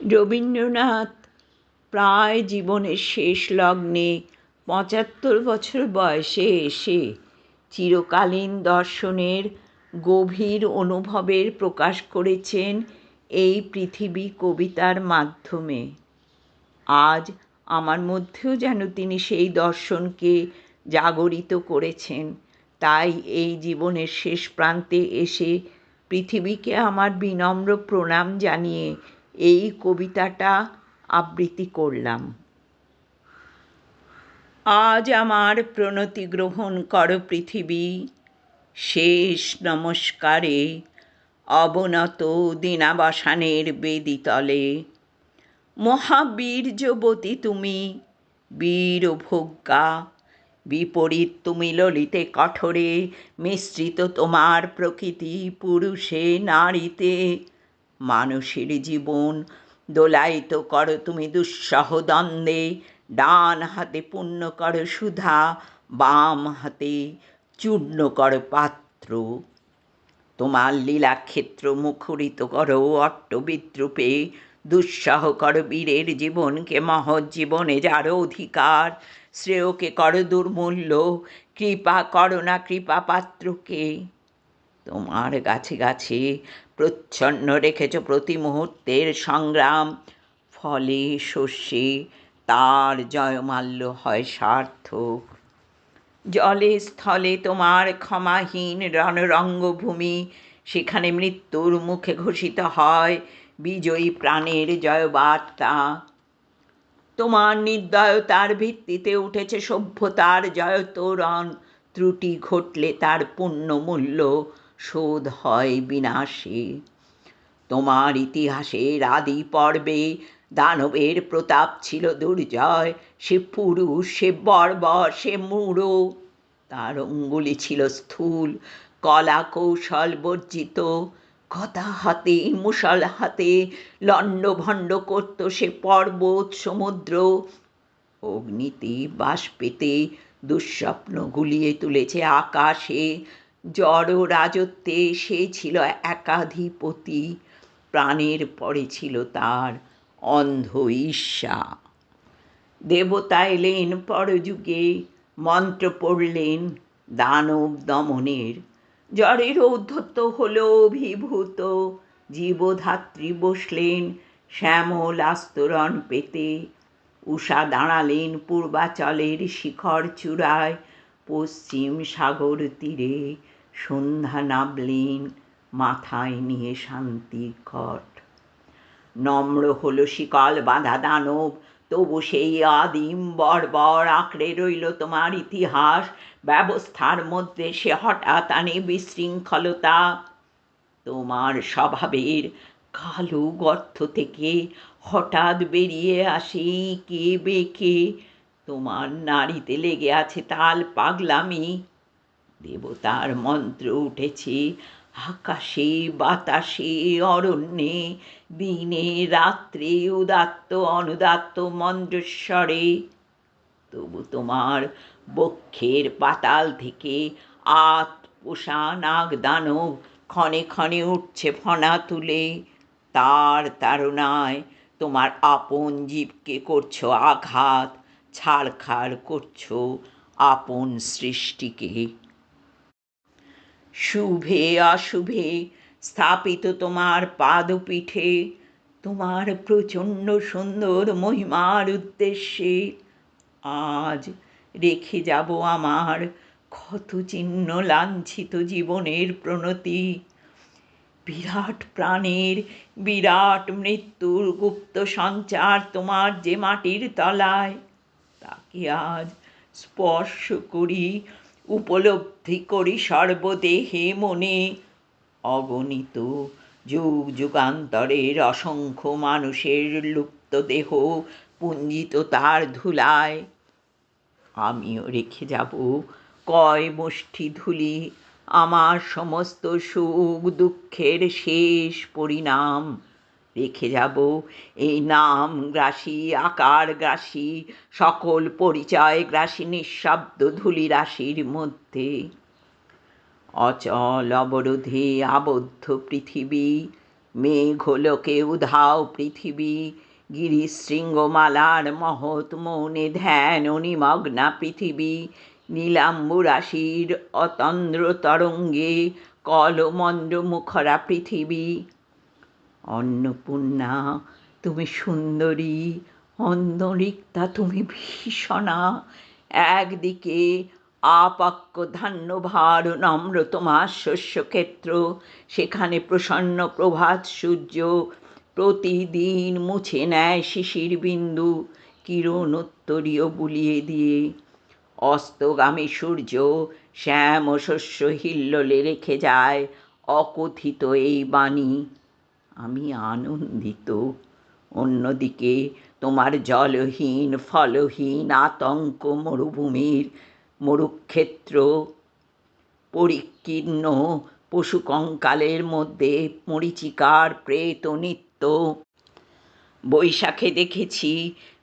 রবীন্দ্রনাথ প্রায় জীবনের শেষ লগ্নে পঁচাত্তর বছর বয়সে এসে চিরকালীন দর্শনের গভীর অনুভবের প্রকাশ করেছেন এই পৃথিবী কবিতার মাধ্যমে। আজ আমার মধ্যেও যেন তিনি সেই দর্শনকে জাগরিত করেছেন। তাই এই জীবনের শেষ প্রান্তে এসে পৃথিবীকে আমার বিনম্র প্রণাম জানিয়ে এই কবিতাটা আবৃত্তি করলাম। আজ আমার প্রণতি গ্রহণ কর পৃথিবী, শেষ নমস্কারে অবনত দিনাবসানের বেদিতলে। মহাবীর্যবতী তুমি, বীর ভোগ্যা, বিপরীত তুমি ললিতে কঠোরে, মিশ্রিত তোমার প্রকৃতি পুরুষে নারীতে। মানুষের জীবন। দোলায়িত করো তুমি দুঃসহ দ্বন্দ্বে ডান হাতে পূর্ণ করো সুধা, বাম হাতে চূর্ণ করো পাত্র। তোমার লীলাক্ষেত্র মুখরিত করো অট্টবিদ্রুপে দুঃসাহ কর বীরের জীবনকে মহৎ জীবনে যার অধিকার। শ্রেয়কে কর দুর্মূল্য, কৃপা করো না কৃপা পাত্রকে। তোমার গাছে গাছে প্রচ্ছন্ন রেখেছ প্রতি মুহূর্তের সংগ্রাম। ফলে শস্যে তার জয়মাল্য হয় সার্থক। জলে স্থলে তোমার ক্ষমাহীন রণরঙ্গভূমি, সেখানে মৃত্যুর মুখে ঘোষিত হয় বিজয়ী প্রাণের জয়বার্তা। তোমার নির্দয়তার ভিত্তিতে উঠেছে সভ্যতার জয়তোরণ। ত্রুটি ঘটলে তার পুণ্যমূল্য শোধ হয় বিনাশে। তোমার ইতিহাসের আদি পর্বে দানবের প্রতাপ ছিল দুর্জয়, সে পুরুষ, সে বর্বর, সে মূঢ়। তার অঙ্গুলি ছিল স্থূল কলা কৌশল বর্জিত। কথা হাতে মুসল হাতে লণ্ডভণ্ড করত সে পর্বত, সমুদ্র। অগ্নিতে বাষ্পেতে দুঃস্বপ্ন গুলিয়ে তুলেছে আকাশে। জড় রাজত্বে সে ছিল একাধিপতি, প্রাণের পরে ছিল তার অন্ধ ঈর্ষা। দেবতা এলেন পরযুগে, মন্ত্র পড়লেন দানব দমনের। জ্বরের ঔদ্ধত্য হল অভিভূত, জীবধাত্রী বসলেন শ্যামল আস্তরণ পেতে। উষা দাঁড়ালেন পূর্বাচলের শিখর চূড়ায় পশ্চিম সাগর তীরে সন্ধ্যা নামলেন মাথায় নিয়ে শান্তির ঘট। নম্র হল শিকল বাঁধা দানব, তবু সেই আদিম বর্বর আঁকড়ে রইল তোমার ইতিহাস। ব্যবস্থার মধ্যে সে হঠাৎ আনে বিশৃঙ্খলতা। তোমার স্বভাবের কালো গর্ত থেকে হঠাৎ বেরিয়ে আসে কে বেঁকে তোমার নারীতে লেগে আছে তাল পাগলামি। দেবতার মন্ত্র উঠেছে, আকাশে, বাতাসে, অরণ্যে, দিনে, রাত্রে, উদাত্ত, অনুদাত্ত মন্দ্রস্বরে তবু তোমার বক্ষের পাতাল থেকে আত, পোষা, নাগ, দানব ক্ষণে ক্ষণে উঠছে ফনা তুলে। তার তারনায় তোমার আপন জীবকে করছ আঘাত ছাড়খাড় করছ আপন সৃষ্টিকে। শুভে অশুভে স্থাপিত তোমার পাদপীঠে, তোমার প্রচণ্ড সুন্দর মহিমার উদ্দেশ্যে। আজ রেখে যাব আমার ক্ষত চিহ্ন লাঞ্ছিত জীবনের প্রণতি। বিরাট প্রাণের বিরাট মৃত্যুর গুপ্ত সঞ্চার তোমার যে মাটির তলায়। তাকে আজ স্পর্শ করি, উপলব্ধি করি সর্বদেহে মনে। অগণিত যুগ যুগান্তরের অসংখ্য মানুষের লুপ্ত দেহ পুঞ্জিত তার ধুলায়। আমিও রেখে যাব কয় মুষ্টি ধুলি, আমার সমস্ত সুখ দুঃখের শেষ পরিণাম। রেখে যাব। এই নাম গ্রাসী, আকার গ্রাসী, সকল পরিচয় গ্রাসী, নিঃশব্দ ধুলি রাশির মধ্যে। অচল অবরোধে আবদ্ধ পৃথিবী, মেঘলোকে উধাও পৃথিবী, গিরিশৃঙ্গমালার মহৎ মৌনে ধ্যান নিমগ্না পৃথিবী নীলাম্বুরাশির অতন্দ্র তরঙ্গে কলমন্দ্র মুখরা পৃথিবী। অন্নপূর্ণা, তুমি সুন্দরী অন্দরিক্তা তুমি ভীষণা। একদিকে আপাক্য ধান্যভার নম্র তোমার শস্যক্ষেত্র, সেখানে প্রসন্ন প্রভাত সূর্য প্রতিদিন মুছে নেয় শিশির বিন্দু, কিরণোত্তরীয় বুলিয়ে দিয়ে। অস্তগামী সূর্য শ্যাম শস্য হিল্লোলে রেখে যায় অকথিত এই বাণী। আমি আনন্দিত। অন্যদিকে তোমার জলহীন, ফলহীন আতঙ্ক মরুভূমির মরুক্ষেত্র পরিকীর্ণ পশুকঙ্কালের মধ্যে মরিচিকার প্রেত নিত্য। বৈশাখে দেখেছি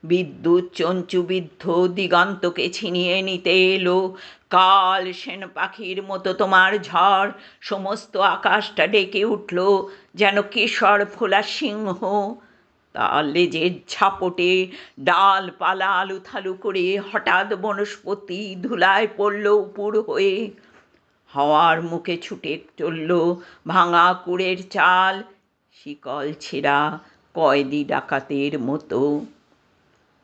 বিদ্যুৎ চঞ্চুবিদ্ধ দিগন্তকে ছিনিয়ে নিতে এলো। কাল সেন পাখির মতো তোমার ঝড়, সমস্ত আকাশটা ডেকে উঠল, যেন কেশর ফোলা সিংহ। তার লেজের ঝাপটে ডালপালা আলুথালু করে হঠাৎ বনস্পতি ধুলায় পড়ল উপুর হয়ে। হাওয়ার মুখে ছুটে চলল ভাঙা কুড়ের চাল, শিকল ছেঁড়া কয়েদি ডাকাতের মতো।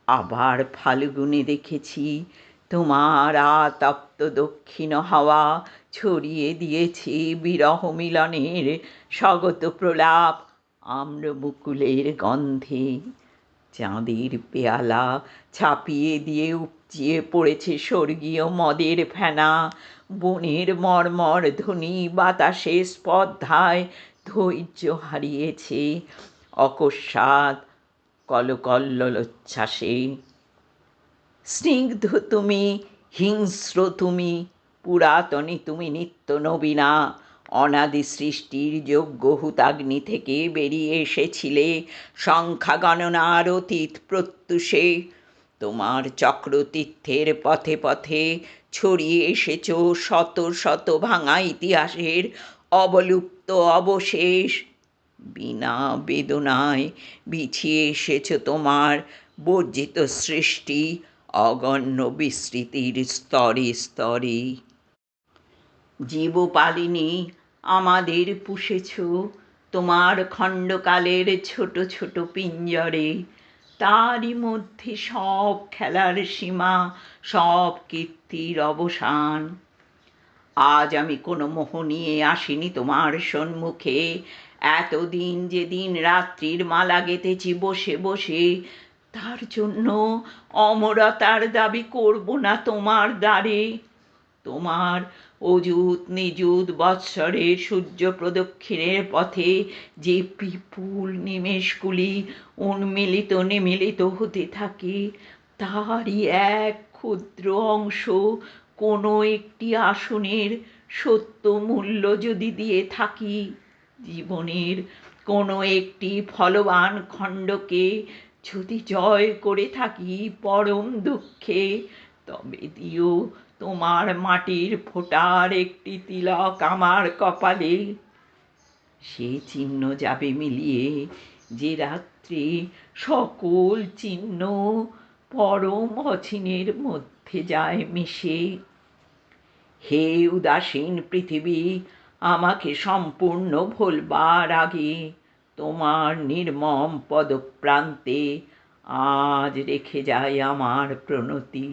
আবার ফাল্গুনে দেখেছি তোমার আতপ্ত দক্ষিণ হাওয়া ছড়িয়ে দিয়েছে বিরহ মিলনের স্বগত প্রলাপ আম্র মুকুলের গন্ধে। চাঁদের পেয়ালা ছাপিয়ে দিয়ে উপচিয়ে পড়েছে স্বর্গীয় মদের ফেনা। বনের মর্মর ধ্বনি বাতাসে স্পর্ধায় ধৈর্য হারিয়েছে। অকস্মাৎ কলকল্লোচ্ছ্বাসে স্নিগ্ধ তুমি, হিংস্র তুমি, পুরাতনী তুমি নিত্য নবীনা, অনাদি সৃষ্টির যোগ্য হুতাগ্নি থেকে বেরিয়ে এসেছিলে সংখ্যা গণনার অতীত প্রত্যুষে। তোমার চক্রতীর্থের পথে পথে ছড়িয়ে এসেছ শত শত ভাঙা ইতিহাসের অবলুপ্ত অবশেষ। বিনা বেদনায় বিছিয়ে এসেছ তোমার বর্জিত সৃষ্টি, অগণ্য বিস্তৃতির স্তরে স্তরে। জীবপালিনী আমাদের পুষেছ, তোমার খণ্ডকালের ছোট ছোট পিঞ্জরে। তারই মধ্যে সব খেলার সীমা, সব কীর্তির অবসান। আজ আমি কোনো মোহ নিয়ে আসিনি তোমার সম্মুখে। এতদিন যেদিন রাত্রির মালা গেঁথেছি, বসে বসে, তার জন্য অমরতার দাবি করব না তোমার দ্বারে। তোমার অযুত নিযুত বৎসরের সূর্য প্রদক্ষিণের পথে যে বিপুল নিমেষগুলি উন্মিলিত নিমিলিত হতে থাকে, তারই এক ক্ষুদ্র অংশ কোনো একটি আসনের সত্য মূল্য যদি দিয়ে থাকি জীবনের কোনো একটি ফলবান খণ্ডকে যদি জয় করে থাকি পরম দুঃখে, তবে দিও তোমার মাটির ফোটার একটি তিলক আমার কপালে। সে চিহ্ন যাবে মিলিয়ে যে রাত্রে সকল চিহ্ন পরম অচিনের মধ্যে যায় মিশে। হে উদাসীন পৃথিবী আমাকে সম্পূর্ণ ভোলবার আগে তোমার নির্মম পদপ্রান্তে আজ রেখে যায় আমার প্রণতি।